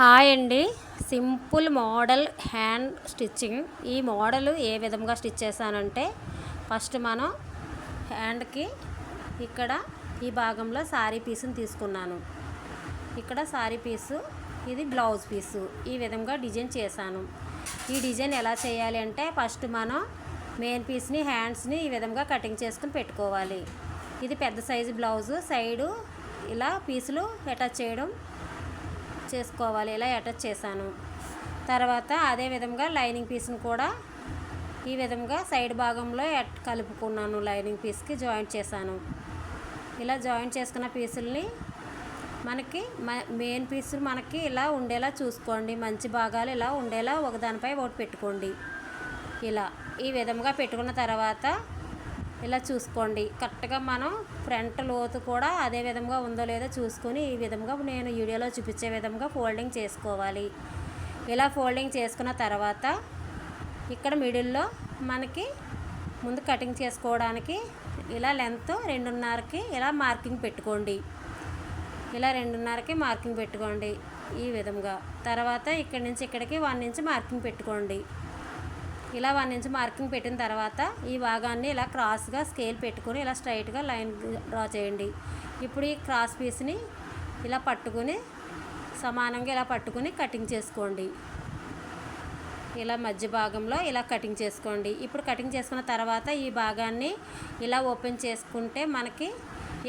Hi అండి. Simple model hand stitching. ఈ model ఏ విధంగా స్టిచ్ చేశానంటే ఫస్ట్ మనం హ్యాండ్కి ఇక్కడ ఈ భాగంలో సారీ పీసుని తీసుకున్నాను. ఇక్కడ సారీ పీసు ఇది బ్లౌజ్ పీసు. ఈ విధంగా డిజైన్ చేశాను. ఈ డిజైన్ ఎలా చేయాలి అంటే ఫస్ట్ మనం మెయిన్ పీస్ని హ్యాండ్స్ని ఈ విధంగా కటింగ్ చేసుకుని పెట్టుకోవాలి. ఇది పెద్ద సైజు బ్లౌజు. సైడు ఇలా పీసులు అటాచ్ చేయడం చేసుకోవాలి ఇలా అటాచ్ చేశాను. తర్వాత అదే విధంగా లైనింగ్ పీస్ని కూడా ఈ విధంగా సైడ్ భాగంలో కలుపుకున్నాను లైనింగ్ పీస్కి జాయింట్ చేశాను. ఇలా జాయింట్ చేసుకున్న పీసుల్ని మనకి మెయిన్ పీసులు మనకి ఇలా ఉండేలా చూసుకోండి. మంచి భాగాలు ఇలా ఉండేలా ఒకదానిపై ఒకటి పెట్టుకోండి. ఇలా ఈ విధంగా పెట్టుకున్న తర్వాత ఇలా చూసుకోండి. కరెక్ట్గా మనం ఫ్రంట్ లోతు కూడా అదే విధంగా ఉందో లేదో చూసుకొని ఈ విధంగా నేను వీడియోలో చూపించే విధంగా ఫోల్డింగ్ చేసుకోవాలి. ఇలా ఫోల్డింగ్ చేసుకున్న తర్వాత ఇక్కడ మిడిల్లో మనకి ముందు కటింగ్ చేసుకోవడానికి ఇలా లెంత్ రెండున్నరకి ఇలా మార్కింగ్ పెట్టుకోండి. ఇలా రెండున్నరకి మార్కింగ్ పెట్టుకోండి ఈ విధంగా. తర్వాత ఇక్కడి నుంచి ఇక్కడికి వన్ ఇంచ్ మార్కింగ్ పెట్టుకోండి. ఇలా వన్ ఇంచ్ మార్కింగ్ పెట్టిన తర్వాత ఈ భాగాన్ని ఇలా క్రాస్గా స్కేల్ పెట్టుకొని ఇలా స్ట్రైట్గా లైన్ డ్రా చేయండి. ఇప్పుడు ఈ క్రాస్ పీస్ని ఇలా పట్టుకుని సమానంగా ఇలా పట్టుకుని కటింగ్ చేసుకోండి. ఇలా మధ్య భాగంలో ఇలా కటింగ్ చేసుకోండి. ఇప్పుడు కటింగ్ చేసుకున్న తర్వాత ఈ భాగాన్ని ఇలా ఓపెన్ చేసుకుంటే మనకి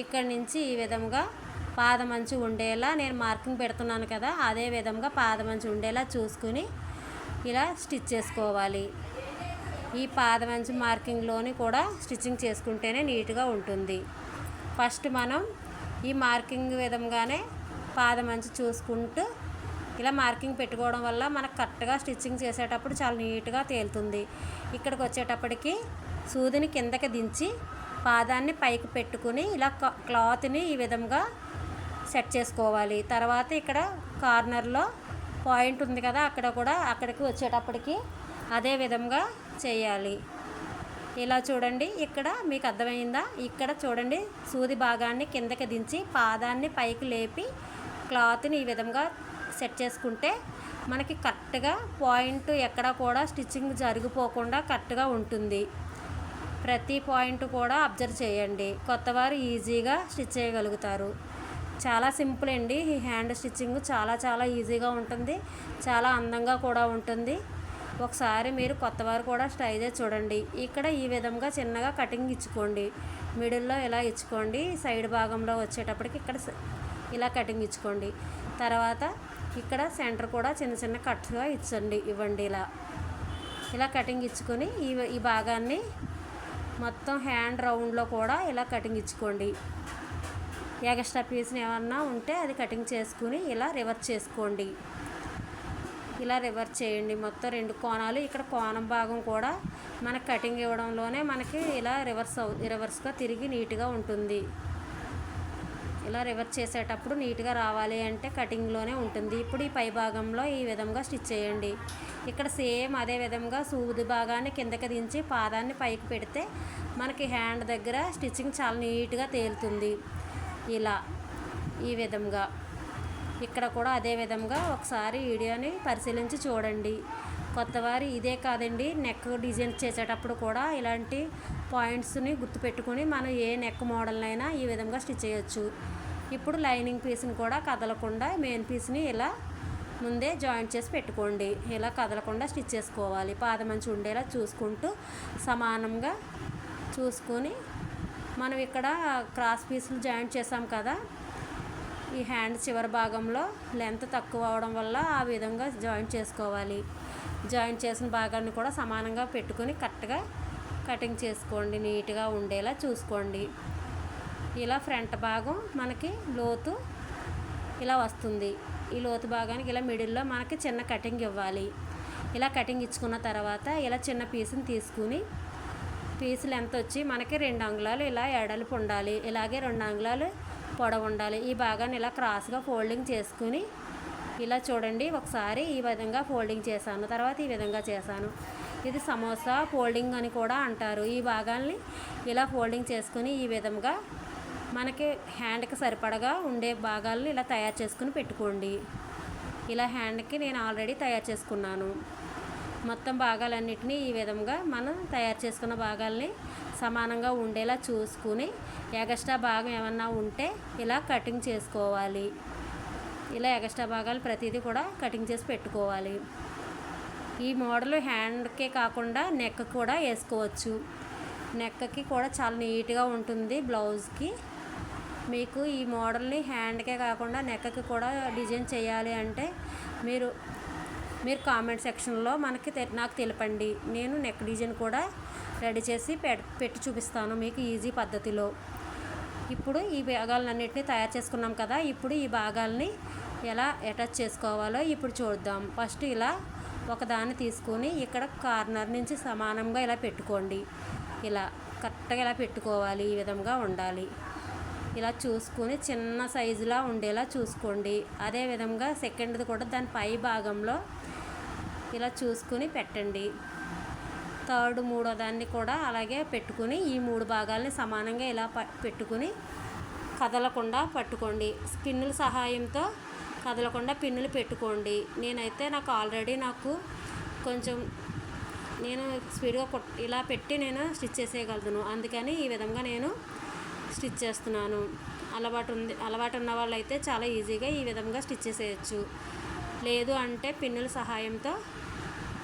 ఇక్కడ నుంచి ఈ విధంగా పాదమంచు ఉండేలా నేను మార్కింగ్ పెడుతున్నాను కదా అదే విధంగా పాదమంచు ఉండేలా చూసుకుని ఇలా స్టిచ్ చేసుకోవాలి. ఈ పాదమంచు మార్కింగ్లోని కూడా స్టిచ్చింగ్ చేసుకుంటేనే నీట్గా ఉంటుంది. ఫస్ట్ మనం ఈ మార్కింగ్ విధంగానే పాదమంచు చూసుకుంటూ ఇలా మార్కింగ్ పెట్టుకోవడం వల్ల మనకు కరెక్ట్గా స్టిచ్చింగ్ చేసేటప్పుడు చాలా నీట్గా తేలుతుంది. ఇక్కడికి వచ్చేటప్పటికి సూదిని కిందకి దించి పాదాన్ని పైకి పెట్టుకుని ఇలా క్లాత్ని ఈ విధంగా సెట్ చేసుకోవాలి. తర్వాత ఇక్కడ కార్నర్లో పాయింట్ ఉంది కదా అక్కడ కూడా అక్కడికి వచ్చేటప్పటికి అదే విధంగా చేయాలి. ఇలా చూడండి ఇక్కడ మీకు అర్థమైందా? ఇక్కడ చూడండి సూది భాగాన్ని కిందకి దించి పాదాన్ని పైకి లేపి క్లాత్ని ఈ విధంగా సెట్ చేసుకుంటే మనకి కరెక్ట్గా పాయింట్ ఎక్కడ కూడా స్టిచ్చింగ్ జరిగిపోకుండా కరెక్ట్గా ఉంటుంది. ప్రతి పాయింట్ కూడా అబ్జర్వ్ చేయండి. కొత్తవారు ఈజీగా స్టిచ్ చేయగలుగుతారు. చాలా సింపుల్ అండి. ఈ హ్యాండ్ స్టిచ్చింగ్ చాలా చాలా ఈజీగా ఉంటుంది. చాలా అందంగా కూడా ఉంటుంది. ఒకసారి మీరు కొత్తవారు కూడా ట్రై చేసి చూడండి. ఇక్కడ ఈ విధంగా చిన్నగా కటింగ్ ఇచ్చుకోండి. మిడిల్లో ఇలా ఇచ్చుకోండి. సైడ్ భాగంలో వచ్చేటప్పటికి ఇక్కడ ఇలా కటింగ్ ఇచ్చుకోండి. తర్వాత ఇక్కడ సెంటర్ కూడా చిన్న చిన్న కట్స్గా ఇచ్చండి. ఇవ్వండి ఇలా. ఇలా కటింగ్ ఇచ్చుకొని ఈ ఈ భాగాన్ని మొత్తం హ్యాండ్ రౌండ్లో కూడా ఇలా కటింగ్ ఇచ్చుకోండి. ఎగస్ట్రా పీస్ని ఏమన్నా ఉంటే అది కటింగ్ చేసుకుని ఇలా రివర్స్ చేసుకోండి. ఇలా రివర్స్ చేయండి. మొత్తం రెండు కోణాలు. ఇక్కడ కోణం భాగం కూడా మనకి కటింగ్ ఇవ్వడంలోనే మనకి ఇలా రివర్స్ అవు రివర్స్గా తిరిగి నీట్గా ఉంటుంది. ఇలా రివర్స్ చేసేటప్పుడు నీట్గా రావాలి అంటే కటింగ్లోనే ఉంటుంది. ఇప్పుడు ఈ పై భాగంలో ఈ విధంగా స్టిచ్ చేయండి. ఇక్కడ సేమ్ అదే విధంగా సూది భాగాన్ని కిందకి దించి పాదాన్ని పైకి పెడితే మనకి హ్యాండ్ దగ్గర స్టిచ్చింగ్ చాలా నీట్గా తేలుతుంది. ఇలా ఈ విధంగా. ఇక్కడ కూడా అదే విధంగా ఒకసారి వీడియోని పరిశీలించి చూడండి. కొత్తవారి ఇదే కాదండి నెక్ డిజైన్ చేసేటప్పుడు కూడా ఇలాంటి పాయింట్స్ని గుర్తుపెట్టుకొని మనం ఏ నెక్ మోడల్నైనా ఈ విధంగా స్టిచ్ చేయొచ్చు. ఇప్పుడు లైనింగ్ పీస్ని కూడా కదలకుండా మెయిన్ పీస్ని ఇలా ముందే జాయింట్ చేసి పెట్టుకోండి. ఇలా కదలకుండా స్టిచ్ చేసుకోవాలి. పాదమంచి ఉండేలా చూసుకుంటూ సమానంగా చూసుకొని మనం ఇక్కడ క్రాస్ పీసులు జాయింట్ చేసాం కదా ఈ హ్యాండ్ చివరి భాగంలో లెంత్ తక్కువ అవడం వల్ల ఆ విధంగా జాయింట్ చేసుకోవాలి. జాయింట్ చేసిన భాగాన్ని కూడా సమానంగా పెట్టుకొని కరెక్ట్గా కటింగ్ చేసుకోండి. నీట్గా ఉండేలా చూసుకోండి. ఇలా ఫ్రంట్ భాగం మనకి లోతు ఇలా వస్తుంది. ఈ లోతు భాగానికి ఇలా మిడిల్లో మనకి చిన్న కటింగ్ ఇవ్వాలి. ఇలా కటింగ్ ఇచ్చుకున్న తర్వాత ఇలా చిన్న పీస్ని తీసుకుని పీసులు ఎంత వచ్చి మనకి రెండు అంగుళాలు ఇలా ఎడల్పు ఉండాలి. ఇలాగే రెండు అంగుళాలు పొడవు ఉండాలి. ఈ భాగాన్ని ఇలా క్రాస్గా ఫోల్డింగ్ చేసుకుని ఇలా చూడండి. ఒకసారి ఈ విధంగా ఫోల్డింగ్ చేశాను. తర్వాత ఈ విధంగా చేశాను. ఇది సమోసా ఫోల్డింగ్ అని కూడా అంటారు. ఈ భాగాల్ని ఇలా ఫోల్డింగ్ చేసుకుని ఈ విధంగా మనకి హ్యాండ్కి సరిపడగా ఉండే భాగాలను ఇలా తయారు చేసుకుని పెట్టుకోండి. ఇలా హ్యాండ్కి నేను ఆల్రెడీ తయారు చేసుకున్నాను. మొత్తం భాగాలన్నిటినీ ఈ విధంగా మనం తయారు చేసుకున్న భాగాల్ని సమానంగా ఉండేలా చూసుకుని ఎగస్ట్రా భాగం ఏమన్నా ఉంటే ఇలా కటింగ్ చేసుకోవాలి. ఇలా ఎగస్ట్రా భాగాలు ప్రతిదీ కూడా కటింగ్ చేసి పెట్టుకోవాలి. ఈ మోడల్ హ్యాండ్కే కాకుండా నెక్ కూడా వేసుకోవచ్చు. నెక్కి కూడా చాలా నీట్గా ఉంటుంది బ్లౌజ్కి. మీకు ఈ మోడల్ని హ్యాండ్కే కాకుండా నెక్కకి కూడా డిజైన్ చేయాలి అంటే మీరు మీరు కామెంట్ సెక్షన్లో మనకి నాకు తెలపండి. నేను నెక్ డిజైన్ కూడా రెడీ చేసి పెట్టి చూపిస్తాను మీకు ఈజీ పద్ధతిలో. ఇప్పుడు ఈ భాగాలన్నింటినీ తయారు చేసుకున్నాం కదా ఇప్పుడు ఈ భాగాల్ని ఎలా అటాచ్ చేసుకోవాలో ఇప్పుడు చూద్దాం. ఫస్ట్ ఇలా ఒకదాన్ని తీసుకొని ఇక్కడ కార్నర్ నుంచి సమానంగా ఇలా పెట్టుకోండి. ఇలా కరెక్ట్గా ఇలా పెట్టుకోవాలి ఈ విధంగా ఉండాలి. ఇలా చూసుకొని చిన్న సైజులా ఉండేలా చూసుకోండి. అదే విధంగా సెకండ్ది కూడా దాని పై భాగంలో ఇలా చూసుకుని పెట్టండి. థర్డ్ మూడో దాన్ని కూడా అలాగే పెట్టుకుని ఈ మూడు భాగాల్ని సమానంగా ఇలా ప పెట్టుకుని కదలకుండా పట్టుకోండి. పిన్నుల సహాయంతో కదలకుండా పిన్నులు పెట్టుకోండి. నేనైతే నాకు ఆల్రెడీ నాకు కొంచెం నేను స్పీడ్గా ఇలా పెట్టి నేను స్టిచ్ చేసేయగలను. అందుకని ఈ విధంగా నేను స్టిచ్ చేస్తున్నాను. అలవాటు ఉంది అలవాటు ఉన్న వాళ్ళైతే చాలా ఈజీగా ఈ విధంగా స్టిచ్ చేసేయచ్చు. లేదు అంటే పిన్నుల సహాయంతో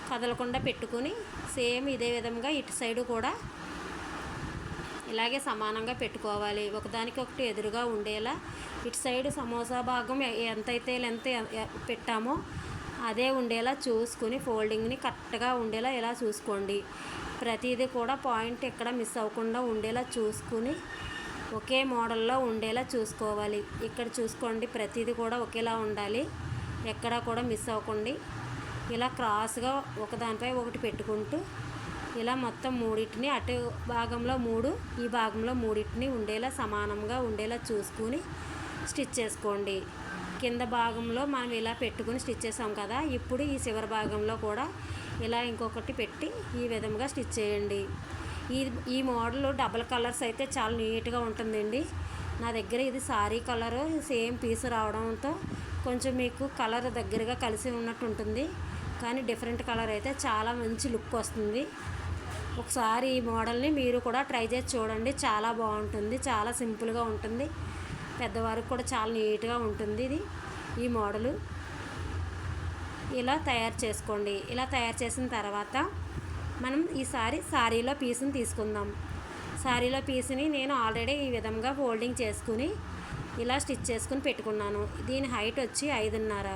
కదలకుండా పెట్టుకుని సేమ్ ఇదే విధంగా ఇటు సైడు కూడా ఇలాగే సమానంగా పెట్టుకోవాలి. ఒకదానికి ఒకటి ఎదురుగా ఉండేలా ఇటు సైడ్ సమోసా భాగం ఎంతైతే లెంత్ పెట్టామో అదే ఉండేలా చూసుకుని ఫోల్డింగ్ని కరెక్ట్గా ఉండేలా ఇలా చూసుకోండి. ప్రతిదీ కూడా పాయింట్ ఎక్కడ మిస్ అవ్వకుండా ఉండేలా చూసుకుని ఒకే మోడల్లో ఉండేలా చూసుకోవాలి. ఇక్కడ చూసుకోండి ప్రతిదీ కూడా ఒకేలా ఉండాలి. ఎక్కడా కూడా మిస్ అవ్వకండి. ఇలా క్రాస్గా ఒకదానిపై ఒకటి పెట్టుకుంటూ ఇలా మొత్తం మూడింటిని అటు భాగంలో మూడు ఈ భాగంలో మూడింటిని ఉండేలా సమానంగా ఉండేలా చూసుకుని స్టిచ్ చేసుకోండి. కింద భాగంలో మనం ఇలా పెట్టుకుని స్టిచ్ చేసాం కదా ఇప్పుడు ఈ చివరి భాగంలో కూడా ఇలా ఇంకొకటి పెట్టి ఈ విధంగా స్టిచ్ చేయండి. ఈ ఈ మోడల్ డబల్ కలర్స్ అయితే చాలా నీట్గా ఉంటుందండి. నా దగ్గర ఇది సారీ కలర్ సేమ్ పీస్ రావడంతో కొంచెం మీకు కలర్ దగ్గరగా కలిసి ఉన్నట్టు ఉంటుంది. కానీ డిఫరెంట్ కలర్ అయితే చాలా మంచి లుక్ వస్తుంది. ఒకసారి ఈ మోడల్ని మీరు కూడా ట్రై చేసి చూడండి. చాలా బాగుంటుంది. చాలా సింపుల్గా ఉంటుంది. పెద్దవారికి కూడా చాలా నీట్గా ఉంటుంది ఇది ఈ మోడలు. ఇలా తయారు చేసుకోండి. ఇలా తయారు చేసిన తర్వాత మనం ఈసారి శారీలో పీస్ని తీసుకుందాం. శారీలో పీస్ని నేను ఆల్రెడీ ఈ విధంగా ఫోల్డింగ్ చేసుకుని ఇలా స్టిచ్ చేసుకుని పెట్టుకున్నాను. దీని హైట్ వచ్చి ఐదున్నర.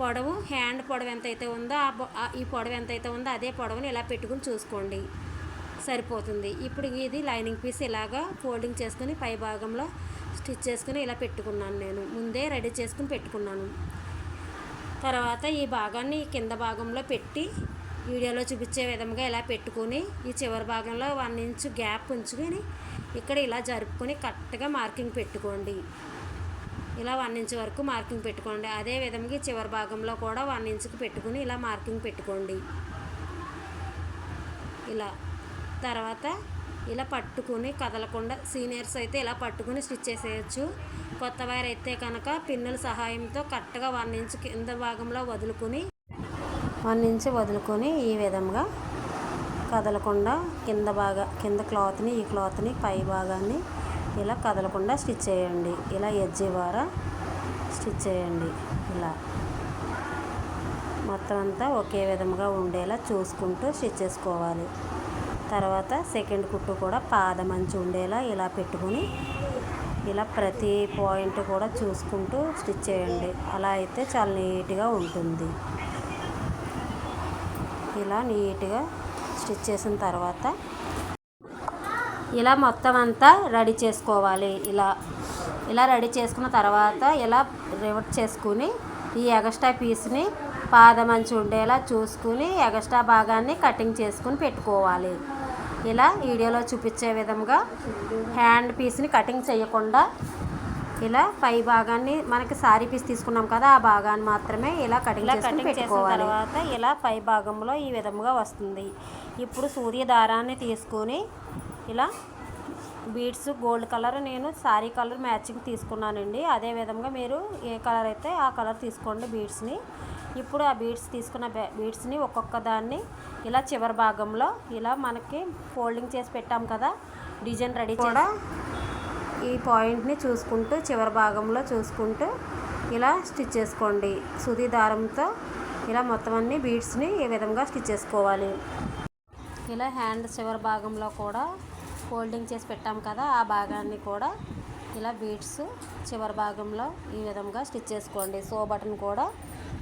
పొడవు హ్యాండ్ పొడవు ఎంతైతే ఉందో ఆ ఈ పొడవు ఎంతైతే ఉందో అదే పొడవుని ఇలా పెట్టుకుని చూసుకోండి. సరిపోతుంది. ఇప్పుడు ఇది లైనింగ్ పీస్ ఇలాగా ఫోల్డింగ్ చేసుకుని పై భాగంలో స్టిచ్ చేసుకుని ఇలా పెట్టుకున్నాను నేను. ముందే రెడీ చేసుకుని పెట్టుకున్నాను. తర్వాత ఈ భాగాన్ని కింద భాగంలో పెట్టి వీడియోలో చూపించే విధంగా ఇలా పెట్టుకొని ఈ చివరి భాగంలో వన్ ఇంచ్ గ్యాప్ ఉంచుకొని ఇక్కడ ఇలా జరుపుకొని కరెక్ట్గా మార్కింగ్ పెట్టుకోండి. ఇలా వన్ ఇంచ్ వరకు మార్కింగ్ పెట్టుకోండి. అదే విధంగా చివరి భాగంలో కూడా వన్ ఇంచ్కి పెట్టుకుని ఇలా మార్కింగ్ పెట్టుకోండి. ఇలా తర్వాత ఇలా పట్టుకుని కదలకుండా సీనియర్స్ అయితే ఇలా పట్టుకుని స్టిచ్ చేసేయచ్చు. కొత్త వైర్ అయితే కనుక పిన్నుల సహాయంతో కరెక్ట్గా వన్ ఇంచ్ కింద భాగంలో వదులుకొని వన్ ఇంచ్ వదులుకొని ఈ విధంగా కదలకుండా కింద భాగా కింద క్లాత్ని ఈ క్లాత్ని పై భాగాన్ని ఇలా కదలకుండా స్టిచ్ చేయండి. ఇలా ఎజ్జి ద్వారా స్టిచ్ చేయండి. ఇలా. మొత్తం అంతా ఒకే విధంగా ఉండేలా చూసుకుంటూ స్టిచ్ చేసుకోవాలి. తర్వాత సెకండ్ కుట్టు కూడా పాదమంచి ఉండేలా ఇలా పెట్టుకొని ఇలా ప్రతి పాయింట్ కూడా చూసుకుంటూ స్టిచ్ చేయండి. అలా అయితే చాలా నీట్గా ఉంటుంది. ఇలా నీట్గా స్టిచ్ చేసిన తర్వాత ఇలా మొత్తం అంతా రెడీ చేసుకోవాలి. ఇలా ఇలా రెడీ చేసుకున్న తర్వాత ఇలా రివర్ట్ చేసుకుని ఈ ఎగస్ట్రా పీస్ని పాదమంచి ఉండేలా చూసుకుని ఎగస్ట్రా భాగాన్ని కటింగ్ చేసుకుని పెట్టుకోవాలి. ఇలా వీడియోలో చూపించే విధంగా హ్యాండ్ పీస్ని కటింగ్ చేయకుండా ఇలా పై భాగాన్ని మనకి సారీ పీస్ తీసుకున్నాం కదా ఆ భాగాన్ని మాత్రమే ఇలా కటింగ్ కటింగ్ పెట్టుకోవాలి. తర్వాత ఇలా పై భాగంలో ఈ విధంగా వస్తుంది. ఇప్పుడు సూర్య దారాన్ని తీసుకొని ఇలా బీడ్స్ గోల్డ్ కలర్ నేను శారీ కలర్ మ్యాచింగ్ తీసుకున్నానండి. అదే విధంగా మీరు ఏ కలర్ అయితే ఆ కలర్ తీసుకోండి బీడ్స్ని. ఇప్పుడు ఆ బీడ్స్ తీసుకున్న బీడ్స్ని ఒక్కొక్క దాన్ని ఇలా చివరి భాగంలో ఇలా మనకి ఫోల్డింగ్ చేసి పెట్టాం కదా డిజైన్ రెడీ కూడా ఈ పాయింట్ని చూసుకుంటూ చివరి భాగంలో చూసుకుంటూ ఇలా స్టిచ్ చేసుకోండి. సుది దారంతో ఇలా మొత్తం అన్ని బీడ్స్ని ఈ విధంగా స్టిచ్ చేసుకోవాలి. ఇలా హ్యాండ్ చివరి భాగంలో కూడా ఫోల్డింగ్ చేసి పెట్టాం కదా ఆ భాగాన్ని కూడా ఇలా బీడ్స్ చివరి భాగంలో ఈ విధంగా స్టిచ్ చేసుకోండి. సో బటన్ కూడా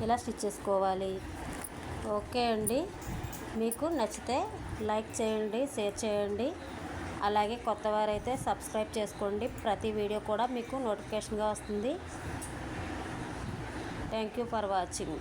ఇలా స్టిచ్ చేసుకోవాలి. ఓకే అండి. మీకు నచ్చితే లైక్ చేయండి షేర్ చేయండి. అలాగే కొత్త వారైతే సబ్స్క్రైబ్ చేసుకోండి. ప్రతి వీడియో కూడా మీకు నోటిఫికేషన్గా వస్తుంది. Thank you for watching.